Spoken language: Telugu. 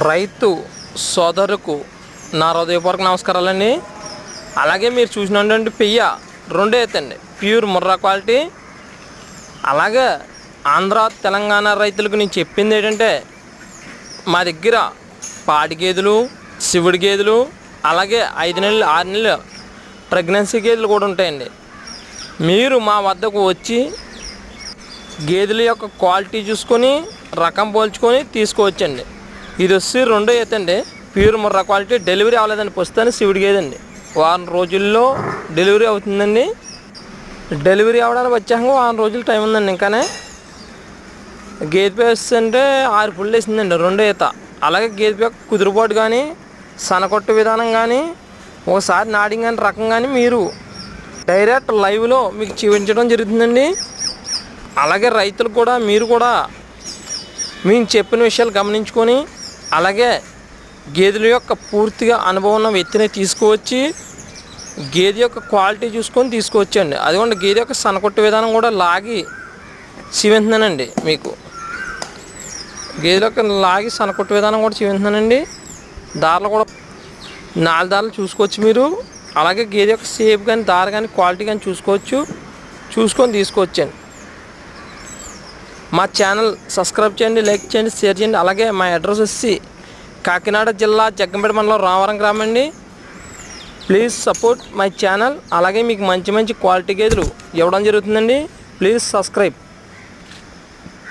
రైతు సోదరుకు నా హృదయపూర్వక నమస్కారాలండి. అలాగే మీరు చూసినటువంటి పెయ్య రెండే ఎత్తండి. Pure Murrah quality. అలాగే ఆంధ్ర తెలంగాణ రైతులకు నేను చెప్పింది ఏంటంటే మా దగ్గర పాడి గేదెలు శివుడి గేదెలు అలాగే ఐదు నెలలు ఆరు నెలలు ప్రెగ్నెన్సీ గేదెలు కూడా ఉంటాయండి. మీరు మా వద్దకు వచ్చి గేదెల యొక్క క్వాలిటీ చూసుకొని రకం పోల్చుకొని తీసుకోవచ్చండి. ఇది వచ్చి రెండో ఈత అండి ప్యూర్ ముర్రా క్వాలిటీ డెలివరీ అవ్వలేదండి. ప్రస్తుతానికి శివుడి గేదండి వారం రోజుల్లో డెలివరీ అవుతుందండి. డెలివరీ అవ్వడానికి వచ్చాక వారం రోజులు టైం ఉందండి. ఇంకానే గేదె పేస్ అంటే ఆరు పుల్లు వేసిందండి. రెండో ఈత అలాగే గేదె యొక్క కుదురుబాటు కానీ సనకొట్టు విధానం కానీ ఒకసారి నాడింగ్ కానీ రకం కానీ మీరు డైరెక్ట్ లైవ్లో మీకు చూపించడం జరుగుతుందండి. అలాగే రైతులు కూడా మీరు కూడా మేము చెప్పిన విషయాలు గమనించుకొని అలాగే గేదెల యొక్క పూర్తిగా అనుభవం ఉన్న వ్యక్తిని తీసుకువచ్చి గేదె యొక్క క్వాలిటీ చూసుకొని తీసుకువచ్చండి. అదిగోండి గేదె యొక్క సనకొట్టు విధానం కూడా లాగి చూపించానండి మీకు. గేదెల యొక్క లాగి సనకొట్టు విధానం కూడా చూపించానండి దారులు కూడా నాలుగు దారులు చూసుకోవచ్చు మీరు. అలాగే గేదె యొక్క షేప్ కానీ దారి కానీ క్వాలిటీ కానీ చూసుకోవచ్చు. చూసుకొని తీసుకోవచ్చండి. మా ఛానల్ సబ్స్క్రైబ్ చేయండి లైక్ చేయండి షేర్ చేయండి. అలాగే మా అడ్రస్ వచ్చి కాకినాడ జిల్లా జగ్గంపేట మండలం రామవరం గ్రామం అండి ప్లీజ్ సపోర్ట్ మై ఛానల్ అలాగే మీకు మంచి మంచి క్వాలిటీ గేదెలు ఇవ్వడం జరుగుతుందండి. Please subscribe